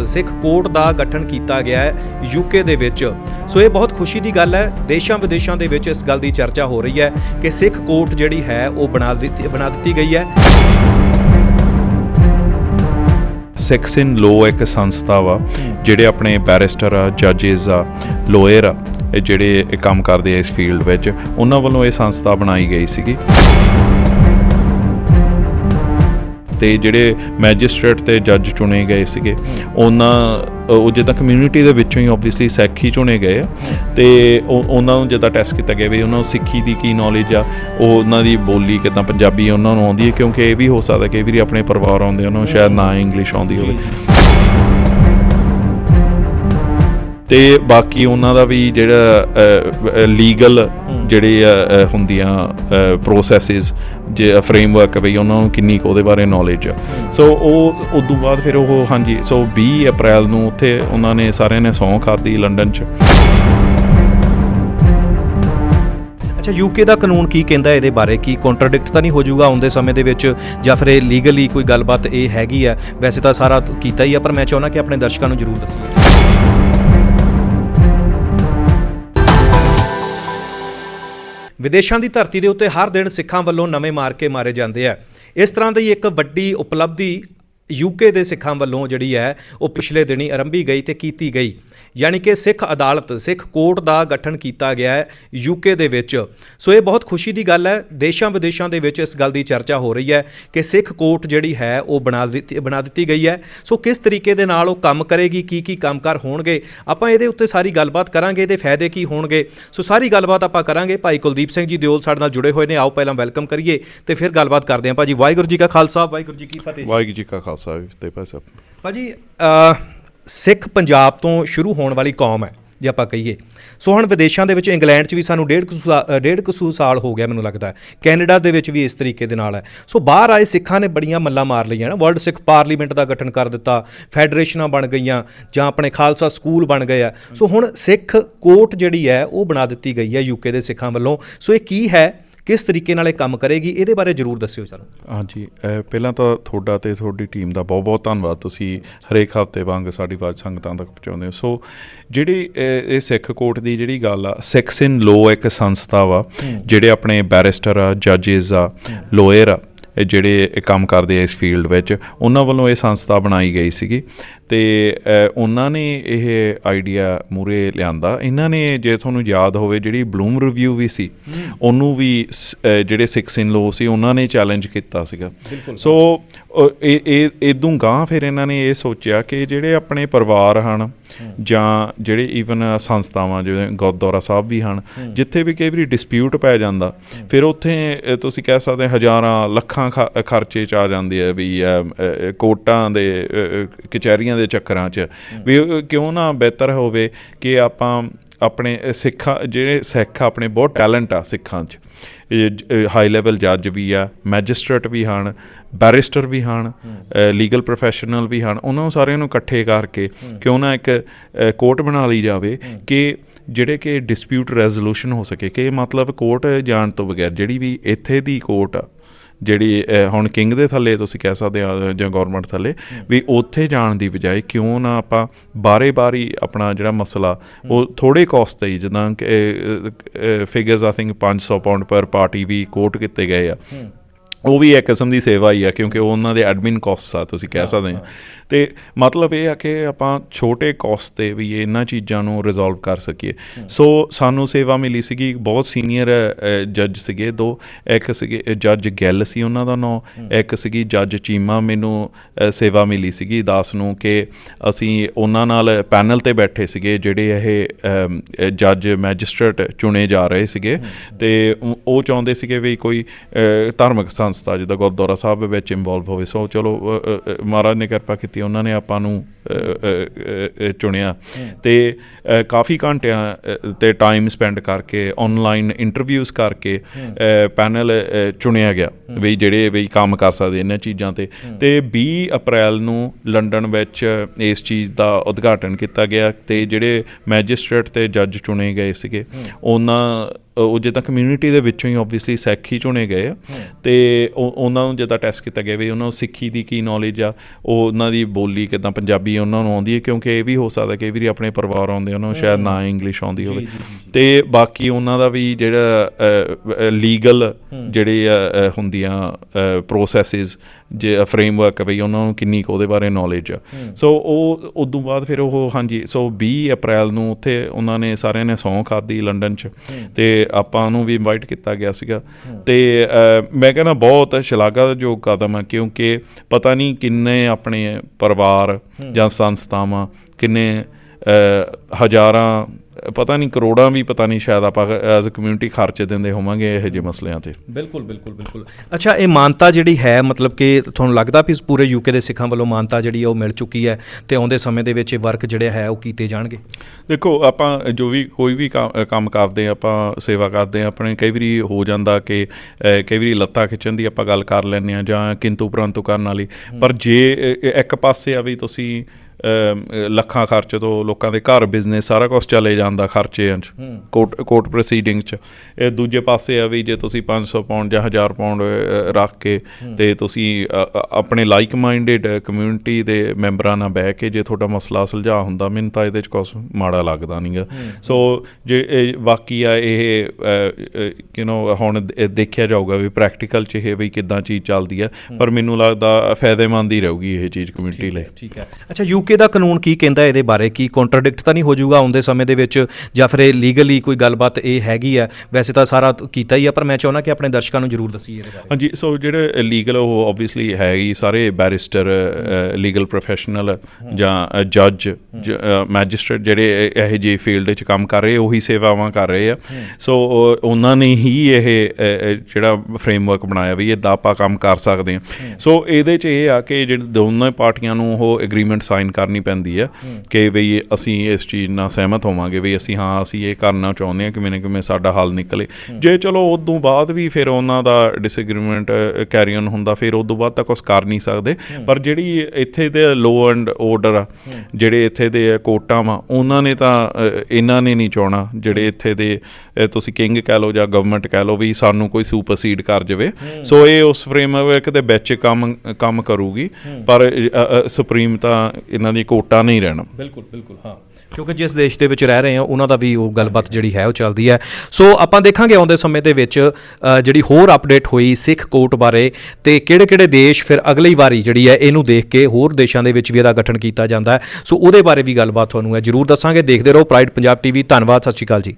ਅਦਾਲਤ ਸਿੱਖ ਕੋਰਟ ਦਾ ਗਠਨ ਕੀਤਾ ਗਿਆ ਹੈ ਯੂਕੇ ਦੇ ਵਿੱਚ। ਸੋ ਇਹ ਬਹੁਤ ਖੁਸ਼ੀ ਦੀ ਗੱਲ ਹੈ, ਦੇਸ਼ਾਂ ਵਿਦੇਸ਼ਾਂ ਦੇ ਵਿੱਚ ਇਸ ਗੱਲ ਦੀ ਚਰਚਾ ਹੋ ਰਹੀ ਹੈ ਕਿ ਸਿੱਖ ਕੋਰਟ ਜਿਹੜੀ ਹੈ, ਉਹ ਬਣਾ ਦਿੱਤੀ ਬਣਾ ਦਿੱਤੀ ਗਈ ਹੈ। ਸੈਕਸਨ ਲੋ ਇੱਕ ਸੰਸਥਾ ਵਾ, ਜਿਹੜੇ ਆਪਣੇ ਬੈਰਿਸਟਰ ਆ ਜੱਜਸ ਆ ਲੋਇਰ ਆ, ਇਹ ਜਿਹੜੇ ਕੰਮ ਕਰਦੇ ਆ ਇਸ ਫੀਲਡ ਵਿੱਚ, ਉਹਨਾਂ ਵੱਲੋਂ ਇਹ ਸੰਸਥਾ ਬਣਾਈ ਗਈ ਸੀਗੀ। ਤੇ ਜਿਹੜੇ ਮੈਜਿਸਟ੍ਰੇਟ ਤੇ ਜੱਜ ਚੁਣੇ ਗਏ ਸੀਗੇ, ਉਹਨਾਂ ਉਹ ਜਿੱਦਾਂ ਕਮਿਊਨਿਟੀ ਦੇ ਵਿੱਚੋਂ ਹੀ ਆਬਵੀਅਸਲੀ ਸਿੱਖ ਹੀ ਚੁਣੇ ਗਏ ਆ। ਤੇ ਉਹਨਾਂ ਨੂੰ ਜਿੱਦਾਂ ਟੈਸਟ ਕੀਤਾ ਗਿਆ ਵੀ ਉਹਨਾਂ ਨੂੰ ਸਿੱਖੀ ਦੀ ਕੀ ਨੌਲੇਜ ਆ, ਉਹ ਉਹਨਾਂ ਦੀ ਬੋਲੀ ਕਿਦਾਂ ਪੰਜਾਬੀ ਉਹਨਾਂ ਨੂੰ ਆਉਂਦੀ ਹੈ ਕਿਉਂਕਿ ਇਹ ਵੀ ਹੋ ਸਕਦਾ ਕਿ ਵੀ ਆਪਣੇ ਪਰਿਵਾਰ ਆਉਂਦੇ ਉਹਨਾਂ ਨੂੰ ਸ਼ਾਇਦ ਨਾ ਇੰਗਲਿਸ਼ ਆਉਂਦੀ ਹੋਵੇ। ਤੇ ਬਾਕੀ ਉਹਨਾਂ ਦਾ ਵੀ ਜਿਹੜਾ ਲੀਗਲ ਜਿਹੜੇ ਆ, ਹੁੰਦੀਆਂ ਪ੍ਰੋਸੈਸਸ ਜੇ ਫਰੇਮਵਰਕ ਬਈ ਉਹਨਾਂ ਨੂੰ ਕਿੰਨੀ ਕੁ ਉਹਦੇ ਬਾਰੇ ਨੌਲੇਜ ਆ। ਸੋ ਉਹ ਉਦੋਂ ਬਾਅਦ ਫਿਰ ਉਹ ਹਾਂਜੀ ਸੋ 20 ਅਪ੍ਰੈਲ ਨੂੰ ਉੱਥੇ ਉਹਨਾਂ ਨੇ ਸਾਰਿਆਂ ਨੇ ਸਹੁੰ ਖਾਦੀ ਲੰਡਨ 'ਚ। ਅੱਛਾ ਯੂਕੇ ਦਾ ਕਾਨੂੰਨ ਕੀ ਕਹਿੰਦਾ ਇਹਦੇ ਬਾਰੇ? ਕੀ ਕੰਟਰਡਿਕਟ ਤਾਂ ਨਹੀਂ ਹੋ ਜਾਊਗਾ ਆਉਂਦੇ ਸਮੇਂ ਦੇ ਵਿੱਚ? ਜਾਂ ਫਿਰ ਇਹ ਲੀਗਲੀ ਕੋਈ ਗੱਲਬਾਤ ਇਹ ਹੈਗੀ ਆ? ਵੈਸੇ ਤਾਂ ਸਾਰਾ ਕੀਤਾ ਹੀ ਆ ਪਰ ਮੈਂ ਚਾਹੁੰਦਾ ਕਿ ਆਪਣੇ ਦਰਸ਼ਕਾਂ ਨੂੰ ਜ਼ਰੂਰ ਦੱਸੀਏ। ਵਿਦੇਸ਼ਾਂ ਦੀ ਧਰਤੀ ਦੇ ਉੱਤੇ ਹਰ ਦਿਨ ਸਿੱਖਾਂ ਵੱਲੋਂ ਨਵੇਂ ਮਾਰਕੇ ਮਾਰੇ ਜਾਂਦੇ ਆ। ਇਸ ਤਰ੍ਹਾਂ ਦੀ ਇੱਕ ਵੱਡੀ ਉਪਲਬਧੀ ਯੂਕੇ ਦੇ ਸਿੱਖਾਂ ਵੱਲੋਂ ਜਿਹੜੀ ਹੈ, ਉਹ ਪਿਛਲੇ ਦਿਨੀ ਆਰੰਭੀ ਗਈ ਤੇ ਕੀਤੀ ਗਈ। ਯਾਨੀ ਕਿ ਸਿੱਖ ਅਦਾਲਤ, ਸਿੱਖ ਕੋਰਟ ਦਾ ਗਠਨ ਕੀਤਾ ਗਿਆ ਹੈ ਯੂਕੇ ਦੇ ਵਿੱਚ। ਸੋ ਇਹ ਬਹੁਤ ਖੁਸ਼ੀ ਦੀ ਗੱਲ ਹੈ, ਦੇਸ਼ਾਂ ਵਿਦੇਸ਼ਾਂ ਦੇ ਵਿੱਚ ਇਸ ਗੱਲ ਦੀ ਚਰਚਾ ਹੋ ਰਹੀ ਹੈ ਕਿ ਸਿੱਖ ਕੋਰਟ ਜਿਹੜੀ ਹੈ, ਉਹ ਬਣਾ ਦਿੱਤੀ ਬਣਾ ਦਿੱਤੀ ਗਈ ਹੈ। ਸੋ ਕਿਸ ਤਰੀਕੇ ਦੇ ਨਾਲ ਉਹ ਕੰਮ ਕਰੇਗੀ, ਕੀ ਕੀ ਕੰਮਕਾਰ ਹੋਣਗੇ, ਆਪਾਂ ਇਹਦੇ ਉੱਤੇ ਸਾਰੀ ਗੱਲਬਾਤ ਕਰਾਂਗੇ, ਇਹਦੇ ਫਾਇਦੇ ਕੀ ਹੋਣਗੇ। ਸੋ ਸਾਰੀ ਗੱਲਬਾਤ ਆਪਾਂ ਕਰਾਂਗੇ। ਭਾਈ ਕੁਲਦੀਪ ਸਿੰਘ ਜੀ ਦਿਓਲ ਸਾਡੇ ਨਾਲ ਜੁੜੇ ਹੋਏ ਨੇ, ਆਓ ਪਹਿਲਾਂ ਵੈਲਕਮ ਕਰੀਏ ਤੇ ਫਿਰ ਗੱਲਬਾਤ ਕਰਦੇ ਹਾਂ। ਭਾਜੀ, ਵਾਹਿਗੁਰੂ ਜੀ ਕਾ ਖਾਲਸਾ, ਵਾਹਿਗੁਰੂ ਜੀ ਕੀ ਫਤਿਹ ਵਾਹਿਗੁਰੂ ਜੀ ਕਾ ਖਾਲਸਾ। ਤੇ ਭਾਈ ਸਾਹਿਬ ਭਾਜੀ ਸਿੱਖ ਪੰਜਾਬ ਤੋਂ ਸ਼ੁਰੂ ਹੋਣ ਵਾਲੀ ਕੌਮ ਹੈ ਜੇ ਆਪਾਂ ਕਹੀਏ। ਸੋ ਹੁਣ ਵਿਦੇਸ਼ਾਂ ਦੇ ਵਿੱਚ ਇੰਗਲੈਂਡ 'ਚ ਵੀ ਸਾਨੂੰ ਡੇਢ ਕੁ ਸਾ- ਅ, ਡੇਢ ਕੁ ਸੌ ਸਾਲ ਹੋ ਗਿਆ ਮੈਨੂੰ ਲੱਗਦਾ ਕੈਨੇਡਾ ਦੇ ਵਿੱਚ ਵੀ ਇਸ ਤਰੀਕੇ ਦੇ ਨਾਲ ਹੈ। ਸੋ ਬਾਹਰ ਆਏ ਸਿੱਖਾਂ ਨੇ ਬੜੀਆਂ ਮੱਲਾਂ ਮਾਰ ਲਈਆਂ ਨਾ। ਵਰਲਡ ਸਿੱਖ ਪਾਰਲੀਮੈਂਟ ਦਾ ਗਠਨ ਕਰ ਦਿੱਤਾ ਫੈਡਰੇਸ਼ਨਾਂ ਬਣ ਗਈਆਂ ਜਾਂ ਆਪਣੇ ਖਾਲਸਾ ਸਕੂਲ ਬਣ ਗਏ ਆ। ਸੋ ਹੁਣ ਸਿੱਖ ਕੋਰਟ ਜਿਹੜੀ ਹੈ ਉਹ ਬਣਾ ਦਿੱਤੀ ਗਈ ਹੈ ਯੂਕੇ ਦੇ ਸਿੱਖਾਂ ਵੱਲੋਂ। ਸੋ ਇਹ ਕੀ ਹੈ? ਕਿਸ ਤਰੀਕੇ ਨਾਲ ਇਹ ਕੰਮ ਕਰੇਗੀ ਇਹਦੇ ਬਾਰੇ ਜ਼ਰੂਰ ਦੱਸਿਓ ਸਾਨੂੰ। ਹਾਂਜੀ ਪਹਿਲਾਂ ਤਾਂ ਤੁਹਾਡਾ ਤੇ ਤੁਹਾਡੀ ਟੀਮ ਦਾ ਬਹੁਤ ਬਹੁਤ ਧੰਨਵਾਦ। ਤੁਸੀਂ ਹਰੇਕ ਹਫ਼ਤੇ ਵਾਂਗ ਸਾਡੀ ਆਵਾਜ਼ ਸੰਗਤਾਂ ਤੱਕ ਪਹੁੰਚਾਉਂਦੇ ਹੋ। ਸੋ ਜਿਹੜੀ ਇਹ ਸਿੱਖ ਕੋਰਟ ਦੀ ਜਿਹੜੀ ਗੱਲ ਆ ਸੈਕਸਨ ਲੋ ਇੱਕ ਸੰਸਥਾ ਵਾ ਜਿਹੜੇ ਆਪਣੇ ਬੈਰਿਸਟਰ ਆ ਜੱਜਸ ਆ ਲਾਇਰ ਆ ਜਿਹੜੇ ਇਹ ਕੰਮ ਕਰਦੇ ਆ ਇਸ ਫੀਲਡ ਵਿੱਚ ਉਹਨਾਂ ਵੱਲੋਂ ਇਹ ਸੰਸਥਾ ਬਣਾਈ ਗਈ ਸੀਗੀ। ਤੇ ਉਹਨਾਂ ਨੇ ਇਹ ਆਈਡੀਆ ਮੂਰੇ ਲਿਆਂਦਾ। ਇਹਨਾਂ ਨੇ ਜੇ ਤੁਹਾਨੂੰ ਯਾਦ ਹੋਵੇ ਜਿਹੜੀ ਬਲੂਮ ਰਿਵਿਊ ਵੀ ਸੀ ਉਹਨੂੰ ਵੀ ਜਿਹੜੇ ਸਿਕਸ ਇਨ ਲੋ ਸੀ ਉਹਨਾਂ ਨੇ ਚੈਲੰਜ ਕੀਤਾ ਸੀਗਾ। ਸੋ ਇਹ ਇਹ ਇਦੋਂ ਗਾਂ ਫਿਰ ਇਹਨਾਂ ਨੇ ਇਹ ਸੋਚਿਆ ਕਿ ਜਿਹੜੇ ਆਪਣੇ ਪਰਿਵਾਰ ਹਨ ਜਾਂ ਜਿਹੜੇ ਈਵਨ ਸੰਸਥਾਵਾਂ ਜਿਵੇਂ ਗੁਰਦੁਆਰਾ ਸਾਹਿਬ ਵੀ ਹਨ ਜਿੱਥੇ ਵੀ ਕਈ ਵਾਰੀ ਡਿਸਪਿਊਟ ਪੈ ਜਾਂਦਾ ਫਿਰ ਉੱਥੇ ਤੁਸੀਂ ਕਹਿ ਸਕਦੇ ਹਜ਼ਾਰਾਂ ਲੱਖਾਂ ਖਰਚੇ ਚ ਆ ਜਾਂਦੇ ਆ ਵੀ ਕੋਰਟਾਂ ਦੇ ਕਚਹਿਰੀਆਂ ਦੇ ਚੱਕਰਾਂ 'ਚ। ਵੀ ਕਿਉਂ ਨਾ ਬਿਹਤਰ ਹੋਵੇ ਕਿ ਆਪਾਂ ਆਪਣੇ ਸਿੱਖਾਂ, ਜਿਹੜੇ ਸਿੱਖ ਆ ਆਪਣੇ ਬਹੁਤ ਟੈਲੈਂਟ ਆ ਸਿੱਖਾਂ 'ਚ। ਹਾਈ ਲੈਵਲ ਜੱਜ ਵੀ ਆ ਮੈਜਿਸਟਰੇਟ ਵੀ ਹਨ ਬੈਰਿਸਟਰ ਵੀ ਹਨ ਲੀਗਲ ਪ੍ਰੋਫੈਸ਼ਨਲ ਵੀ ਹਨ। ਉਹਨਾਂ ਨੂੰ ਸਾਰਿਆਂ ਨੂੰ ਇਕੱਠੇ ਕਰਕੇ ਕਿਉਂ ਨਾ ਇੱਕ ਕੋਰਟ ਬਣਾ ਲਈ ਜਾਵੇ ਕਿ ਜਿਹੜੇ ਕਿ ਡਿਸਪਿਊਟ ਰੈਜ਼ੋਲੂਸ਼ਨ ਹੋ ਸਕੇ। ਕਿ ਮਤਲਬ ਕੋਰਟ ਜਾਣ ਤੋਂ ਬਗੈਰ ਜਿਹੜੀ ਵੀ ਇੱਥੇ ਦੀ ਕੋਰਟ ਆ ਜਿਹੜੀ ਹੁਣ ਕਿੰਗ ਦੇ ਥੱਲੇ ਤੁਸੀਂ ਕਹਿ ਸਕਦੇ ਆ ਜਾਂ ਗਵਰਨਮੈਂਟ ਥੱਲੇ ਵੀ ਉੱਥੇ ਜਾਣ ਦੀ ਬਜਾਏ ਕਿਉਂ ਨਾ ਆਪਾਂ ਬਾਰੇ-ਬਾਰੀ ਆਪਣਾ ਜਿਹੜਾ ਮਸਲਾ ਉਹ ਥੋੜੇ ਕਾਸਟ ਤੇ ਹੀ ਜਿੱਦਾਂ ਕਿ ਫਿਗਰਸ ਆਈ ਥਿੰਕ 500 ਪਾਉਂਡ ਪਰ ਪਾਰਟੀ ਵੀ ਕੋਟ ਕੀਤੇ ਗਏ ਆ। ਉਹ ਵੀ ਇੱਕ ਕਿਸਮ ਦੀ ਸੇਵਾ ਹੀ ਆ ਕਿਉਂਕਿ ਉਹ ਉਹਨਾਂ ਦੇ ਐਡਮਿਨ ਕਾਸਟ ਆ ਤੁਸੀਂ ਕਹਿ ਸਕਦੇ ਆ ਤੇ ਮਤਲਬ ਇਹ ਆ ਕਿ ਆਪਾਂ ਛੋਟੇ ਕਾਸਟ ਤੇ ਵੀ ਇਹਨਾਂ ਚੀਜ਼ਾਂ ਨੂੰ ਰਿਜ਼ੋਲਵ ਕਰ ਸਕੀਏ। ਸੋ ਸਾਨੂੰ ਸੇਵਾ ਮਿਲੀ ਸੀਗੀ ਬਹੁਤ ਸੀਨੀਅਰ ਜੱਜ ਸੀਗੇ ਦੋ। ਇੱਕ ਸੀਗੇ ਜੱਜ ਗਿੱਲ ਸੀ ਉਹਨਾਂ ਦਾ ਨਾਮ। ਇੱਕ ਸੀਗੀ ਜੱਜ ਚੀਮਾ ਮੈਨੂੰ ਸੇਵਾ ਮਿਲੀ ਸੀਗੀ ਦਾਸ ਨੂੰ ਕਿ ਅਸੀਂ ਉਹਨਾਂ ਨਾਲ ਪੈਨਲ ਤੇ ਬੈਠੇ ਸੀਗੇ ਜਿਹੜੇ ਇਹ ਜੱਜ ਮੈਜਿਸਟ੍ਰੇਟ ਚੁਣੇ ਜਾ ਰਹੇ ਸੀਗੇ। ਤੇ ਉਹ- ਚਾਹੁੰਦੇ ਸੀਗੇ ਵੀ ਕੋਈ ਧਾਰਮਿਕ ਸੰਸਥਾ ਜਿੱਦਾਂ ਗੁਰਦੁਆਰਾ ਸਾਹਿਬ ਵਿੱਚ ਇਨਵੋਲਵ ਹੋਵੇ। ਸੋ ਚਲੋ ਮਹਾਰਾਜ ਨੇ ਕਿਰਪਾ ਕੀਤੀ ਉਹਨਾਂ ਨੇ ਆਪਾਂ ਨੂੰ ਚੁਣਿਆ। ਤੇ ਕਾਫੀ ਘੰਟਿਆਂ ਤੇ ਟਾਈਮ ਸਪੈਂਡ ਕਰਕੇ ਆਨਲਾਈਨ ਇੰਟਰਵਿਊਜ਼ ਕਰਕੇ ਪੈਨਲ ਚੁਣਿਆ ਗਿਆ। ਵੀ ਜਿਹੜੇ ਵੀ ਕੰਮ ਕਰ ਸਕਦੇ ਇਹਨਾਂ ਚੀਜ਼ਾਂ ਤੇ। ਤੇ 20 ਅਪ੍ਰੈਲ ਨੂੰ ਲੰਡਨ ਵਿੱਚ ਇਸ ਚੀਜ਼ ਦਾ ਉਦਘਾਟਨ ਕੀਤਾ ਗਿਆ। ਤੇ ਜਿਹੜੇ ਮੈਜਿਸਟ੍ਰੇਟ ਤੇ ਜੱਜ ਚੁਣੇ ਗਏ ਸੀਗੇ ਉਹਨਾਂ ਉਹ ਜਿੱਦਾਂ ਕਮਿਊਨਿਟੀ ਦੇ ਵਿੱਚੋਂ ਹੀ ਆਬਵੀਅਸਲੀ ਸਿੱਖ ਹੀ ਚੁਣੇ ਗਏ ਆ। ਤੇ ਉਹ- ਉਹਨਾਂ ਨੂੰ ਜਿੱਦਾਂ ਟੈਸਟ ਕੀਤਾ ਗਿਆ ਵੀ ਉਹਨਾਂ ਨੂੰ ਸਿੱਖੀ ਦੀ ਕੀ ਨੌਲੇਜ ਆ ਉਹ ਉਹਨਾਂ ਦੀ ਬੋਲੀ ਕਿਦਾਂ ਪੰਜਾਬੀ ਉਹਨਾਂ ਨੂੰ ਆਉਂਦੀ ਹੈ ਕਿਉਂਕਿ ਇਹ ਵੀ ਹੋ ਸਕਦਾ ਕਿ ਵੀ ਆਪਣੇ ਪਰਿਵਾਰ ਆਉਂਦੇ ਉਹਨਾਂ ਨੂੰ ਸ਼ਾਇਦ ਨਾ ਇੰਗਲਿਸ਼ ਆਉਂਦੀ ਹੋਵੇ। ਤੇ ਬਾਕੀ ਉਹਨਾਂ ਦਾ ਵੀ ਜਿਹੜਾ ਲੀਗਲ ਜਿਹੜੇ ਅ, ਹੁੰਦੀਆਂ ਪ੍ਰੋਸੈਸਸ ਜੇ ਫਰੇਮਵਰਕ ਵੀ ਉਹਨਾਂ ਨੂੰ ਕਿੰਨੀ ਕੁ ਉਹਦੇ ਬਾਰੇ ਨੌਲੇਜ ਆ। ਸੋ ਉਹ ਉਦੋਂ ਬਾਅਦ ਫਿਰ ਉਹ ਹਾਂਜੀ ਸੋ 20 ਅਪ੍ਰੈਲ ਨੂੰ ਉੱਥੇ ਉਹਨਾਂ ਨੇ ਸਾਰਿਆਂ ਨੇ ਸਹੁੰ ਖਾਦੀ ਲੰਡਨ 'ਚ। ਤੇ ਆਪਾਂ ਨੂੰ ਵੀ ਇਨਵਾਈਟ ਕੀਤਾ ਗਿਆ ਸੀਗਾ। ਤੇ ਮੈਂ ਕਹਿੰਦਾ ਬਹੁਤ ਸ਼ਲਾਘਾਯੋਗ ਕਦਮ ਹੈ ਕਿਉਂਕਿ ਪਤਾ ਨਹੀਂ ਕਿੰਨੇ ਆਪਣੇ ਪਰਿਵਾਰ ਜਾਂ ਸੰਸਥਾਵਾਂ ਕਿੰਨੇ ਹਜ਼ਾਰਾਂ ਪਤਾ ਨਹੀਂ ਕਰੋੜਾਂ ਵੀ ਪਤਾ ਨਹੀਂ ਸ਼ਾਇਦ ਆਪਾਂ ਐਜ਼ ਅ ਕਮਿਊਨਿਟੀ ਖਰਚ ਦਿੰਦੇ ਹੋਵਾਂਗੇ ਇਹੋ ਜਿਹੇ ਮਸਲਿਆਂ ਤੇ। ਬਿਲਕੁਲ ਬਿਲਕੁਲ ਬਿਲਕੁਲ। ਅੱਛਾ ਇਹ ਮਾਨਤਾ ਜਿਹੜੀ ਹੈ ਮਤਲਬ ਕਿ ਤੁਹਾਨੂੰ ਲੱਗਦਾ ਵੀ ਪੂਰੇ ਯੂਕੇ ਦੇ ਸਿੱਖਾਂ ਵੱਲੋਂ ਮਾਨਤਾ ਜਿਹੜੀ ਹੈ ਉਹ ਮਿਲ ਚੁੱਕੀ ਹੈ ਤੇ ਆਉਂਦੇ ਸਮੇਂ ਦੇ ਵਿੱਚ ਇਹ ਵਰਕ ਜਿਹੜੇ ਹੈ ਉਹ ਕੀਤੇ ਜਾਣਗੇ? ਦੇਖੋ ਆਪਾਂ ਜੋ ਵੀ ਕੋਈ ਵੀ ਕੰਮ ਕੰਮ ਕਰਦੇ ਹਾਂ, ਆਪਾਂ ਸੇਵਾ ਕਰਦੇ ਹਾਂ ਆਪਣੇ ਕਈ ਵਾਰੀ ਹੋ ਜਾਂਦਾ ਕਿ ਕਈ ਵਾਰੀ ਲੱਤਾਂ ਖਿੱਚਣ ਦੀ ਆਪਾਂ ਗੱਲ ਕਰ ਲੈਂਦੇ ਆ ਜਾਂ ਕਿੰਤੂ ਪ੍ਰੰਤੂ ਕਰਨ ਵਾਲੀ। ਪਰ ਜੇ ਇੱਕ ਪਾਸੇ ਆ ਵੀ ਤੁਸੀਂ ਲੱਖਾਂ ਖਰਚ ਤੋਂ ਲੋਕਾਂ ਦੇ ਘਰ ਬਿਜ਼ਨਸ ਸਾਰਾ ਕੁਝ ਚਲੇ ਜਾਂਦਾ ਖਰਚਿਆਂ 'ਚ ਕੋਰਟ ਕੋਰਟ ਪ੍ਰੋਸੀਡਿੰਗ 'ਚ। ਇਹ ਦੂਜੇ ਪਾਸੇ ਆ ਵੀ ਜੇ ਤੁਸੀਂ 500 ਪਾਉਂਡ ਜਾਂ 1000 ਪਾਉਂਡ ਰੱਖ ਕੇ ਤੇ ਤੁਸੀਂ ਆਪਣੇ ਲਾਈਕ ਮਾਈਂਡਡ ਕਮਿਊਨਿਟੀ ਦੇ ਮੈਂਬਰਾਂ ਨਾਲ ਬਹਿ ਕੇ ਜੇ ਤੁਹਾਡਾ ਮਸਲਾ ਸੁਲਝਾ ਹੁੰਦਾ ਮੈਨੂੰ ਤਾਂ ਇਹਦੇ 'ਚ ਕੁਛ ਮਾੜਾ ਲੱਗਦਾ ਨਹੀਂਗਾ ਸੋ ਜੇ ਇਹ ਵਾਕੀ ਆ ਇਹ ਯੂ نو ਹੁਣ ਦੇਖਿਆ ਜਾਊਗਾ ਵੀ ਪ੍ਰੈਕਟੀਕਲ 'ਚ ਇਹ ਵੀ ਕਿੱਦਾਂ ਚੀਜ਼ ਚੱਲਦੀ ਹੈ। ਪਰ ਮੈਨੂੰ ਲੱਗਦਾ ਫਾਇਦੇਮੰਦ ਹੀ ਰਹੂਗੀ ਇਹ ਚੀਜ਼ ਕਮਿਊਨਿਟੀ ਲਈ। ਠੀਕ ਹੈ। ਅੱਛਾ ਯੂਕੇ ਦਾ ਕਾਨੂੰਨ ਕੀ ਕਹਿੰਦਾ ਇਹਦੇ ਬਾਰੇ ਕੀ ਕੰਟਰਡਿਕਟ ਤਾਂ ਨਹੀਂ ਹੋ ਜਾਊਗਾ ਆਉਂਦੇ ਸਮੇਂ ਦੇ ਵਿੱਚ? ਜਾਂ ਫਿਰ ਇਹ ਲੀਗਲੀ ਕੋਈ ਗੱਲਬਾਤ ਇਹ ਹੈਗੀ ਹੈ? ਵੈਸੇ ਤਾਂ ਸਾਰਾ ਕੀਤਾ ਹੀ ਆ ਪਰ ਮੈਂ ਚਾਹੁੰਦਾ ਕਿ ਆਪਣੇ ਦਰਸ਼ਕਾਂ ਨੂੰ ਜ਼ਰੂਰ ਦਸੀਏ ਇਹਦੇ ਬਾਰੇ। ਹਾਂਜੀ ਸੋ ਜਿਹੜੇ ਲੀਗਲ ਉਹ ਆਬਵੀਅਸਲੀ ਹੈ ਹੀ ਸਾਰੇ ਬੈਰਿਸਟਰ ਲੀਗਲ ਪ੍ਰੋਫੈਸ਼ਨਲ ਜਾਂ ਜੱਜ ਮੈਜਿਸਟ੍ਰੇਟ ਜਿਹੜੇ ਇਹ- ਜਿਹੇ ਫੀਲਡ 'ਚ ਕੰਮ ਕਰ ਰਹੇ ਉਹੀ ਸੇਵਾਵਾਂ ਕਰ ਰਹੇ ਆ। ਸੋ ਉਹ- ਉਹਨਾਂ ਨੇ ਹੀ ਇਹ ਜਿਹੜਾ ਫਰੇਮਵਰਕ ਬਣਾਇਆ ਵੀ ਇਦਾਂ ਆਪਾਂ ਕੰਮ ਕਰ ਸਕਦੇ ਹਾਂ। ਸੋ ਇਹਦੇ 'ਚ ਇਹ ਆ ਕਿ ਜਿਹੜੇ ਦੋਨੋਂ ਪਾਰਟੀਆਂ ਨੂੰ ਉਹ ਐਗਰੀਮੈਂਟ ਸਾਈਨ ਕਰਨੀ ਪੈਂਦੀ ਆ ਕਿ ਵੀ ਅਸੀਂ ਇਸ ਚੀਜ਼ ਨਾਲ ਸਹਿਮਤ ਹੋਵਾਂਗੇ ਵੀ ਅਸੀਂ ਹਾਂ ਅਸੀਂ ਇਹ ਕਰਨਾ ਚਾਹੁੰਦੇ ਹਾਂ ਕਿਵੇਂ ਨਾ ਕਿਵੇਂ ਸਾਡਾ ਹੱਲ ਨਿਕਲੇ। ਜੇ ਚਲੋ ਉਦੋਂ ਬਾਅਦ ਵੀ ਫਿਰ ਉਹਨਾਂ ਦਾ ਡਿਸਐਗਰੀਮੈਂਟ ਕੈਰੀ ਔਨ ਹੁੰਦਾ ਫਿਰ ਉਦੋਂ ਬਾਅਦ ਤਾਂ ਕੁਝ ਕਰ ਨਹੀਂ ਸਕਦੇ। ਪਰ ਜਿਹੜੀ ਇੱਥੇ ਦੇ ਲੋ ਐਂਡ ਆਰਡਰ ਆ ਜਿਹੜੇ ਇੱਥੇ ਦੇ ਕੋਟਾਂ ਵਾ ਉਹਨਾਂ ਨੇ ਤਾਂ ਇਹਨਾਂ ਨੇ ਨਹੀਂ ਚਾਹਣਾ। ਜਿਹੜੇ ਇੱਥੇ ਦੇ ਤੁਸੀਂ ਕਿੰਗ ਕਹਿ ਲਓ ਜਾਂ ਗਵਰਨਮੈਂਟ ਕਹਿ ਲਓ ਵੀ ਸਾਨੂੰ ਕੋਈ ਸੁਪਰਸੀਡ ਕਰ ਜਾਵੇ। ਸੋ ਇਹ ਉਸ ਫਰੇਮਵਰਕ ਦੇ ਵਿੱਚ ਕੰਮ ਕੰਮ ਕਰੂਗੀ। ਪਰ ਸੁਪਰੀਮ ਤਾਂ ਇਹਨਾਂ ਦੀ ਕੋਟਾ ਨਹੀਂ ਰਹਿਣਾ। ਬਿਲਕੁਲ ਬਿਲਕੁਲ, ਹਾਂ। ਕਿਉਂਕਿ ਜਿਸ ਦੇਸ਼ ਦੇ ਵਿੱਚ ਰਹਿ ਰਹੇ ਆ ਉਹਨਾਂ ਦਾ ਵੀ ਉਹ ਗੱਲਬਾਤ ਜਿਹੜੀ ਹੈ, ਉਹ ਚੱਲਦੀ ਹੈ। ਸੋ ਆਪਾਂ ਦੇਖਾਂਗੇ ਆਉਂਦੇ ਸਮੇਂ ਦੇ ਵਿੱਚ ਜਿਹੜੀ ਹੋਰ ਅਪਡੇਟ ਹੋਈ ਸਿੱਖ ਕੋਰਟ ਬਾਰੇ ਤੇ ਕਿਹੜੇ-ਕਿਹੜੇ ਦੇਸ਼ ਫਿਰ ਅਗਲੀ ਵਾਰੀ ਜਿਹੜੀ ਹੈ, ਇਹਨੂੰ ਦੇਖ ਕੇ ਹੋਰ ਦੇਸ਼ਾਂ ਦੇ ਵਿੱਚ ਵੀ ਇਹਦਾ ਗਠਨ ਕੀਤਾ ਜਾਂਦਾ ਹੈ। ਸੋ ਉਹਦੇ ਬਾਰੇ ਵੀ ਗੱਲਬਾਤ ਤੁਹਾਨੂੰ ਹੈ ਜਰੂਰ ਦੱਸਾਂਗੇ। ਦੇਖਦੇ ਰਹੋ ਪ੍ਰਾਈਡ ਪੰਜਾਬ ਟੀਵੀ ਧੰਨਵਾਦ, ਸਤਿ ਸ਼੍ਰੀ ਅਕਾਲ ਜੀ।